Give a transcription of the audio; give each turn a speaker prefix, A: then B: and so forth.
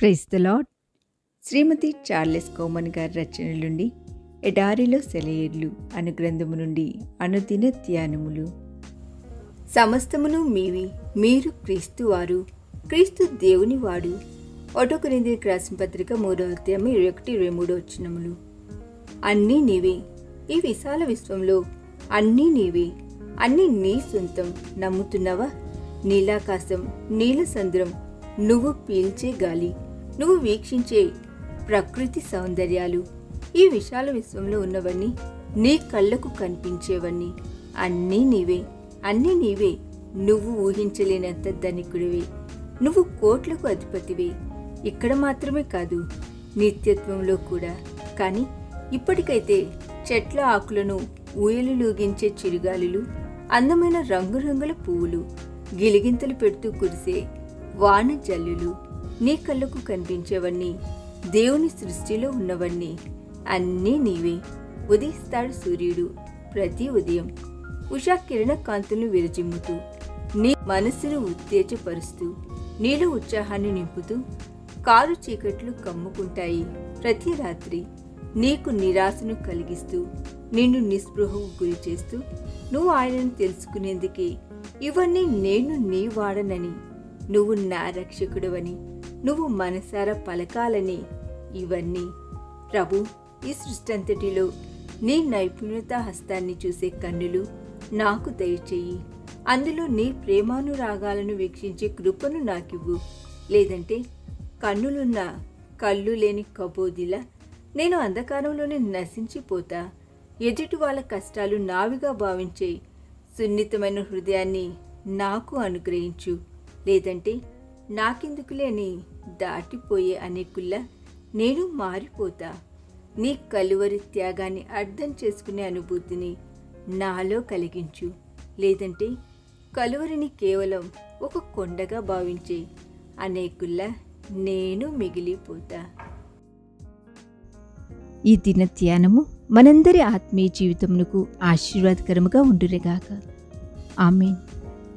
A: Praise the Lord
B: Shrimati Charles Cowman గారి రచన నుండి ఎడారిలో సెలయేర్లు అను గ్రంథము నుండి అనుదిన ధ్యానములు. సమస్తమును మీవి మీరు క్రీస్తు వారు క్రీస్తు దేవుని వాడు. ఒటొకరింది రాసిన పత్రిక మూడో అధ్యాయం ఇరవై ఒకటి ఇరవై మూడో వచ్చినములు అన్నీ నీవే ఈ విశాల విశ్వంలో అన్నీ నీవే అన్నీ నీ సొంతం నమ్ముతున్నావా? నీలాకాశం నీల సంద్రం నువ్వు పీల్చే గాలి నువ్వు వీక్షించే ప్రకృతి సౌందర్యాలు ఈ విశాల విశ్వంలో ఉన్నవన్నీ నీ కళ్ళకు కనిపించేవన్నీ అన్నీ నీవే. అన్నీ నీవే. నువ్వు ఊహించలేనంత ధనికుడివే. నువ్వు కోట్లకు అధిపతివే. ఇక్కడ మాత్రమే కాదు నిత్యత్వంలో కూడా. కానీ ఇప్పటికైతే చెట్ల ఆకులను ఊయలు లూగించే చిరుగాలులు అందమైన రంగురంగుల పువ్వులు గిలిగింతలు పెడుతూ కురిసే వాన జల్లులు నీ కళ్ళకు కనిపించేవన్నీ దేవుని సృష్టిలో ఉన్నవన్నీ అన్నీ నీవే. ఉదయిస్తాడు సూర్యుడు ప్రతి ఉదయం. ఉషా కిరణ కాంతులు విరజిమ్ముతూ నీ మనసును ఉత్తేజపరుస్తూ నీలో ఉత్సాహాన్ని నింపుతూ కారు చీకట్లు కమ్ముకుంటాయి ప్రతి రాత్రి. నీకు నిరాశను కలిగిస్తూ నిన్ను నిస్పృహకు గురి చేస్తూ నువ్వు ఆయనను తెలుసుకునేందుకే. ఇవన్నీ నేను నీ వాడనని. నువ్వు నా రక్షకుడవని. నువ్వు మనసారా పలకాలని. ఇవన్నీ ప్రభు ఈ సృష్టి అంతటిలో నీ నైపుణ్యత హస్తాన్ని చూసే కన్నులు నాకు దయచేయి. అందులో నీ ప్రేమానురాగాలను వీక్షించే కృపను నాకివ్వు. లేదంటే కన్నులున్న కళ్ళు లేని కబోదిలా నేను అంధకారంలోనే నశించిపోతా. ఎదుటి వాళ్ళ కష్టాలు నావిగా భావించే సున్నితమైన హృదయాన్ని నాకు అనుగ్రహించు. లేదంటే నాకెందుకులేని దాటిపోయే అనేకుల్లా నేను మారిపోతా. నీ కలువరి త్యాగాన్ని అర్థం చేసుకునే అనుభూతిని నాలో కలిగించు. లేదంటే కలువరిని కేవలం ఒక కొండగా భావించే అనేకుల్లా నేను మిగిలిపోతా.
A: ఈ దిన ధ్యానము మనందరి ఆత్మీయ జీవితమునకు ఆశీర్వాదకరముగా ఉండురేగాక ఆమెన్.